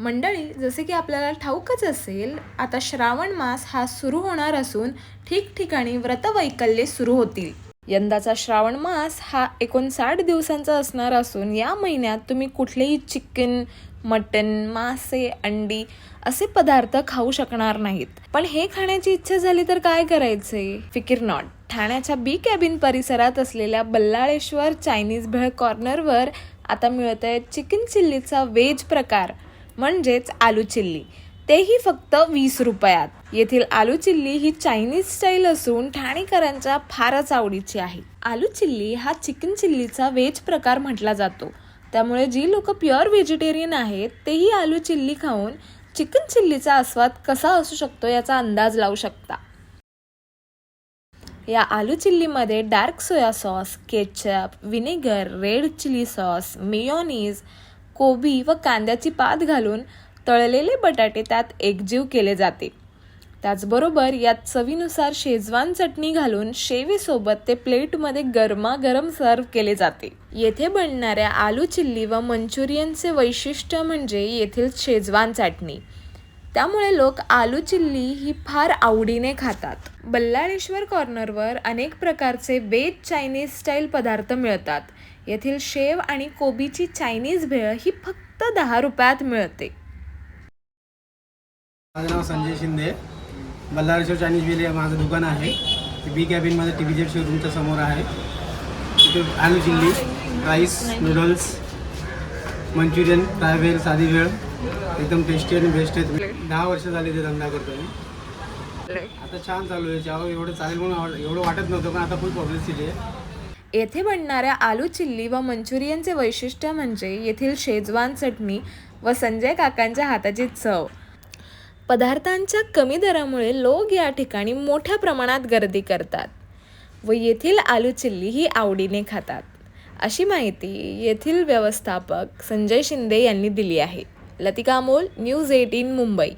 मंडळी जसे की आपल्याला ठाऊकच असेल आता श्रावण मास हा सुरू होणार असून ठिकठिकाणी व्रतवैकल्ये सुरू होतील. यंदाचा श्रावण मास हा एकोणसाठ दिवसांचा असणार असून या महिन्यात तुम्ही कुठलेही चिकन मटन मासे अंडी असे पदार्थ खाऊ शकणार नाहीत. पण हे खाण्याची इच्छा झाली तर काय करायचे? फिकीर नॉट. ठाण्याच्या बी कॅबिन परिसरात असलेल्या बल्लाळेश्वर चायनीज भेळ कॉर्नरवर आता मिळत आहे चिकन चिल्लीचा वेज प्रकार. म्हणजेच आलू चिल्ली. तेही फक्त वीस रुपयात. येथील आलू चिल्ली ही चायनीज स्टाईल असून ठाणेकरांच्या फारच आवडीची आहे. आलू चिल्ली हा चिकन चिल्लीचा वेज प्रकार म्हटला जातो. त्यामुळे जी लोक प्युअर व्हेजिटेरियन आहेत तेही आलू चिल्ली खाऊन चिकन चिल्लीचा आस्वाद कसा असू शकतो याचा अंदाज लावू शकता. या आलू चिल्लीमध्ये dark soya sauce ketchup vinegar red chilli sauce mayonnaise कोबी व कांद्याची पात घालून तळलेले बटाटे त्यात एकजीव केले जाते. त्याचबरोबर यात चवीनुसार शेजवान चटणी घालून शेवीसोबत ते प्लेटमध्ये गरमागरम सर्व केले जाते. येथे बनणाऱ्या आलू चिल्ली व मंचुरियनचे वैशिष्ट्य म्हणजे येथील शेजवान चटणी. त्यामुळे लोक आलू चिल्ली ही फार आवडीने खातात. बल्लाळेश्वर कॉर्नरवर अनेक प्रकारचे वेज चायनीज स्टाईल पदार्थ मिळतात. येथील शेव आणि कोबीची चायनीज भेळ ही फक्त दहा रुपयात मिळते. माझं नाव संजय शिंदे. बल्लारेश्वर चायनीज व्हिल हे माझं दुकान आहे. ते बी कॅबिनमध्ये टी व्ही जेड शोरूमच्या समोर आहे. तिथे आलू chilli rice noodles Manchurian fry वेल साधी भेळ एकदम टेस्टी आणि बेस्ट आहे दहा वर्ष झाली ते धंदा करतो मी. आता छान चालू आहे. जेव्हा एवढं चालेल म्हणून एवढं वाटत नव्हतं पण आता फुल पब्लिसिटी आहे. येथे बनणाऱ्या आलू चिल्ली व मंचुरियनचे वैशिष्ट्य म्हणजे येथील शेजवान चटणी व संजय काकांच्या हाताची चव. पदार्थांच्या कमी दरामुळे लोक या ठिकाणी मोठ्या प्रमाणात गर्दी करतात व येथील आलू चिल्ली ही आवडीने खातात. अशी माहिती येथील व्यवस्थापक संजय शिंदे यांनी दिली आहे. Latika Amol news eighteen Mumbai.